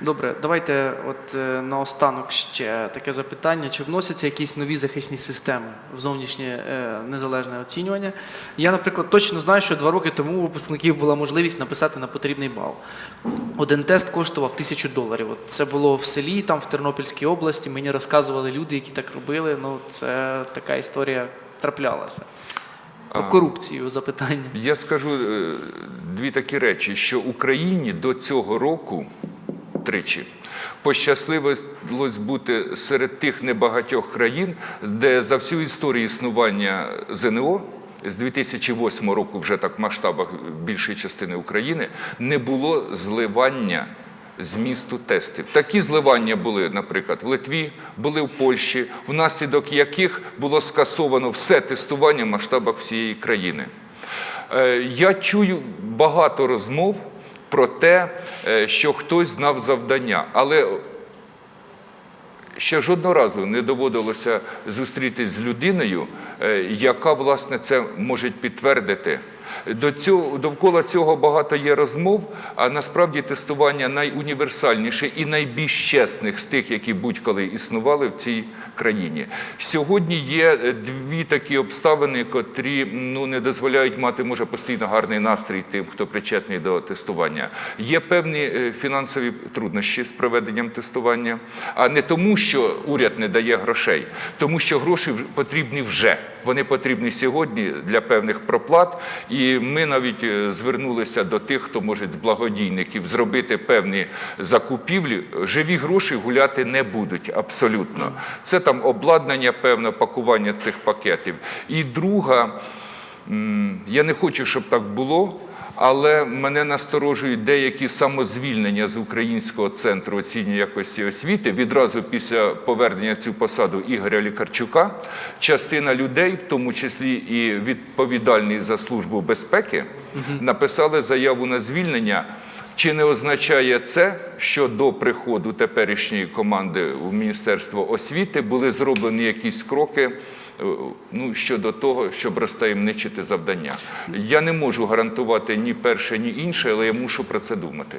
Добре, давайте от е, наостанок ще таке запитання. Чи вносяться якісь нові захисні системи в зовнішнє е, незалежне оцінювання? Я, наприклад, точно знаю, що два роки тому у випускників була можливість написати на потрібний бал. Один тест коштував тисячу доларів. От це було в селі, там в Тернопільській області. Мені розказували люди, які так робили. Ну, це така історія траплялася. Про корупцію запитання. Я скажу е, дві такі речі: що Україні до цього року тричі пощасливилось бути серед тих небагатьох країн, де за всю історію існування ЗНО. З 2008 року, вже так в масштабах більшої частини України, не було зливання змісту тестів. Такі зливання були, наприклад, в Литві, були в Польщі, внаслідок яких було скасовано все тестування в масштабах всієї країни. Е, Я чую багато розмов про те, е, що хтось знав завдання, але ще жодного разу не доводилося зустрітись з людиною, е, яка власне це може підтвердити. До цього довкола цього багато є розмов, а насправді тестування найуніверсальніше і найбільш чесних з тих, які будь-коли існували в цій країні. Сьогодні є е, дві такі обставини, котрі ну не дозволяють мати може постійно гарний настрій тим, хто причетний до тестування. Є певні е, фінансові труднощі з проведенням тестування, а не тому, що уряд не дає грошей, тому що гроші потрібні вже. Вони потрібні сьогодні для певних проплат, і ми навіть е, звернулися до тих, хто може з благодійників зробити певні закупівлі. Живі гроші гуляти не будуть абсолютно. Це там обладнання, певне пакування цих пакетів. І друга, я не хочу, щоб так було. Але мене насторожують деякі самозвільнення з Українського центру оцінювання якості освіти відразу після повернення в цю посаду Ігоря Лікарчука. Частина людей, в тому числі і відповідальні за службу безпеки, написали заяву на звільнення. Чи не означає це, що до приходу теперішньої команди в Міністерство освіти були зроблені якісь кроки ну, щодо того, щоб розтаємничити завдання? Я не можу гарантувати ні перше, ні інше, але я мушу про це думати.